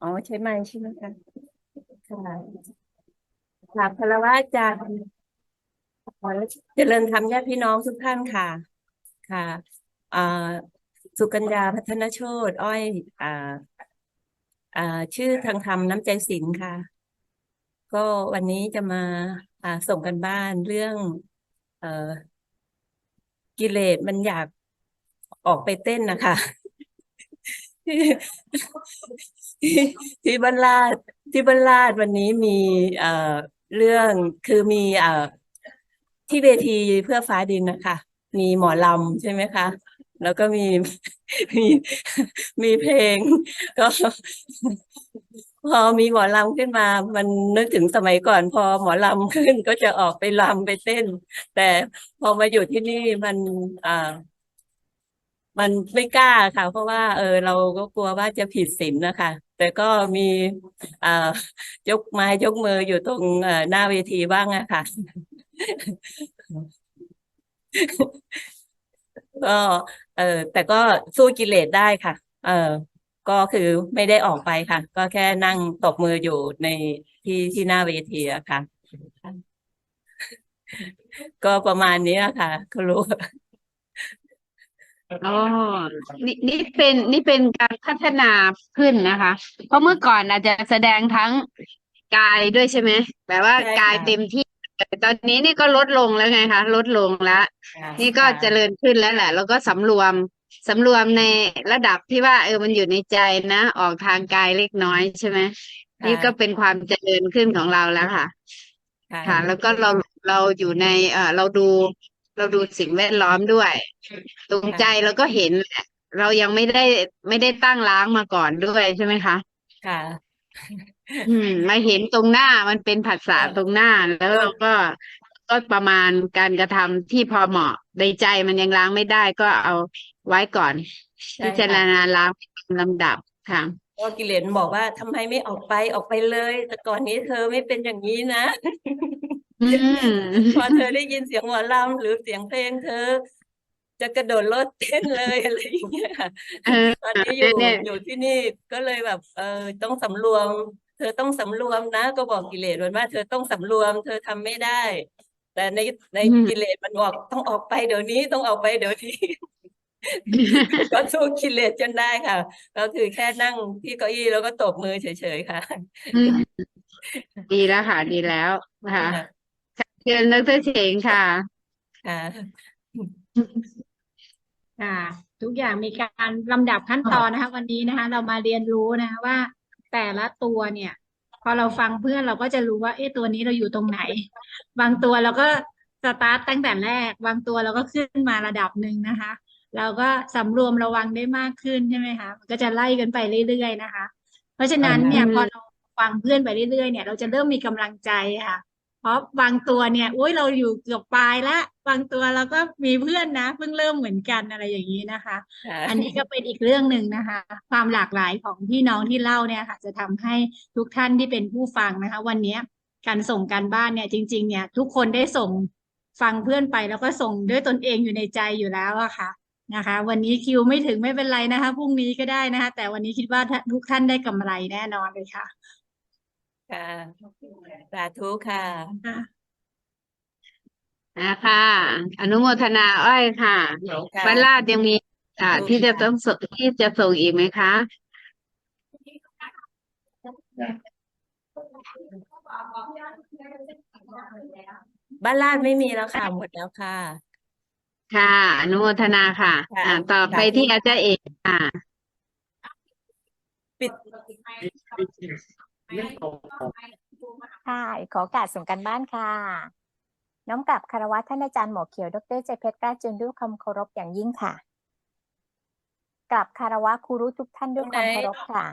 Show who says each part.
Speaker 1: อ๋อใช่ไหมค์ใช่ไหมคะค่ะกราบคารวะอาจารย์ขอเจริญธรรมญาติพี่น้องทุกท่านค่ะ ค่ะอ่าสุกัญญาพัฒนโชตอ้อยอ่าอ่าชื่อทางธรรมน้ำใจศิลป์ค่ะ ก็วันนี้จะมาอ่าส่งกันบ้านเรื่องเอ่อกิเลสมันอยากออกไปเต้นนะคะ ที่ที่บ้านลาดที่บ้านลาดวันนี้มีเอ่อเรื่องคือมีเอ่อที่เวทีเพื่อฟ้าดินนะคะ มีหมอลำใช่ไหมคะ แล้วก็มีมีมีเพลง ก็ พอมีหมอลำขึ้นมา มันนึกถึงสมัยก่อน พอหมอลำขึ้นก็จะออกไปรำไปเต้น แต่พอมาอยู่ที่นี่มันอ่า มันไม่กล้าค่ะ เพราะว่า เออ เราก็กลัวว่าจะผิดศีลนะคะ แต่ก็มีอ่ายกไม้ยกมืออยู่ตรงเอ่อหน้าเวทีบ้างอะค่ะ ก็ เออแต่ก็สู้กิเลสได้ค่ะ เออก็คือไม่ได้ออกไปค่ะ ก็แค่นั่งตบมืออยู่ในที่ที่หน้าเวทีอะค่ะ ก็ประมาณนี้อะค่ะคุณรู้
Speaker 2: อ๋อ นี่นี่เป็นนี่เป็นการพัฒนาขึ้นนะคะ เพราะเมื่อก่อนอาจจะแสดงทั้งกายด้วยใช่ไหมแบบว่า
Speaker 1: ใช่
Speaker 2: กาย
Speaker 1: ค่ะ
Speaker 2: เต็มที่แต่ตอนนี้นี่ก็ลดลงแล้วไงคะ ลดลงแล้วนี่ก็เจริญขึ้นแล้วแหละ แล้วก็สำรวมสำรวมในระดับที่ว่า เออมันอยู่ในใจนะ ออกทางกายเล็กน้อยใช่ไหม
Speaker 1: ค่ะ
Speaker 2: นี่ก็เป็นความเจริญขึ้นของเราแล้วค่ะ
Speaker 1: ค่ะ
Speaker 2: ค่ะ แล้วก็เราเราอยู่ในเอ่อเราดู เราดูสิ่งแวดล้อมด้วย ตรงใจเราก็เห็นแหละเรายังไม่ได้ไม่ได้ตั้งล้างมาก่อนด้วยใช่ไหมคะ
Speaker 1: ค่ะ
Speaker 2: อืมมาเห็นตรงหน้ามันเป็นผัสสะ
Speaker 1: เออ
Speaker 2: ตรงหน้าแล้วเราก็ก็ประมาณการกระทำที่พอเหมาะในใจมันยังล้างไม่ได้ก็เอาไว้ก่อน
Speaker 1: ใช่
Speaker 2: พิจาร
Speaker 1: ค่ะ
Speaker 2: ณาล้างตามลำดับค่ะ
Speaker 1: ก็กิเลสบอกว่าทำไมไม่ออกไปออกไปเลย แต่ก่อนนี้เธอไม่เป็นอย่างนี้นะ
Speaker 2: อืม
Speaker 1: พอเธอได้ยินเสียงหมอลำหรือเสียงเพลงเธอ จะกระโดดรถเต้นเลยอะไรอย่างเงี้ยค่ะ
Speaker 2: เออ
Speaker 1: ตอนนี้อยู่
Speaker 2: เนี่ย
Speaker 1: อยู่ที่นี่ก็เลยแบบ เออต้องสำรวม เธอต้องสำรวมนะ ก็บอกกิเลสมันว่า เธอต้องสำรวม เธอทำไม่ได้ แต่ในใน
Speaker 2: อืม
Speaker 1: กิเลสมันบอกต้องออกไปเดี๋ยวนี้ต้องออกไปเดี๋ยวนี้ ก็สู้กิเลสจนได้ค่ะ ก็คือแค่นั่งที่เก้าอี้แล้วก็ตบมือเฉยๆค่ะ
Speaker 2: อืมดีแล้วค่ะ ดีแล้วค่ะ
Speaker 1: ค่ะ
Speaker 2: เชิญดรเฉงค่ะ
Speaker 1: ค่ะ
Speaker 3: ค่ะ ทุกอย่างมีการลำดับขั้นตอนนะคะ วันนี้นะคะ เรามาเรียนรู้นะคะว่า แต่ละตัวเนี่ย พอเราฟังเพื่อนเราก็จะรู้ว่า เอ๊ะตัวนี้เราอยู่ตรงไหน บางตัวเราก็สตาร์ตตั้งแต่แรก บางตัวเราก็ขึ้นมาระดับหนึ่งนะคะ เราก็สำรวมระวังได้มากขึ้นใช่ไหมคะมันก็จะไล่กันไปเรื่อยๆนะคะ เพราะฉะนั้นเนี่ย
Speaker 2: อืม
Speaker 3: พอเราฟังเพื่อนไปเรื่อยๆเนี่ย เราจะเริ่มมีกำลังใจค่ะ เพราะบางตัวเนี่ยโอ้ยเราอยู่เกือบปลายละบางตัวเราก็มีเพื่อนนะเพิ่งเริ่มเหมือนกันอะไรอย่างนี้นะคะ
Speaker 1: ค่ะ
Speaker 3: อันนี้ก็เป็นอีกเรื่องหนึ่งนะคะ ความหลากหลายของพี่น้องที่เล่าเนี่ยค่ะ จะทำให้ทุกท่านที่เป็นผู้ฟังนะคะ วันนี้การส่งการบ้านเนี่ยจริง ๆ เนี่ย ทุกคนได้ส่งฟังเพื่อนไปแล้วก็ส่งด้วยตนเองอยู่ในใจอยู่แล้วอะค่ะนะคะ วันนี้คิวไม่ถึงไม่เป็นไรนะคะพรุ่งนี้ก็ได้นะคะ แต่วันนี้คิดว่าทุกท่านได้กำไรแน่นอนเลยค่ะ
Speaker 1: ค่ะสาธุค่ะ
Speaker 3: อะ
Speaker 2: นะคะอนุโมทนาอ้อยค่ะ
Speaker 1: ค่ะ
Speaker 2: บ้านลาดยังมีอ่า
Speaker 1: ขอบคุณ
Speaker 2: ที่จะ
Speaker 1: ค่ะ
Speaker 2: ต้องส่งที่จะส่งอีกไหมคะ
Speaker 1: บ้านลาดไม่มีแล้วค่ะ หมดแล้วค่ะ
Speaker 2: ค่ะอนุโมทนาค่ะ
Speaker 1: ค่ะ
Speaker 2: อ่า ต่อไป
Speaker 1: สาธุ
Speaker 2: ที่อาจารย์เอกค่ะ
Speaker 1: ปิด
Speaker 4: ค่ะ ขอโอกาสส่งกันบ้านค่ะ น้อมกลับคารวะท่านอาจารย์หมอเขียว ดรใจเพชรกล้าจุนด้วยความเคารพอย่างยิ่งค่ะกลับคารวะครูรู้ทุกท่านด้วยความเคารพค่ะ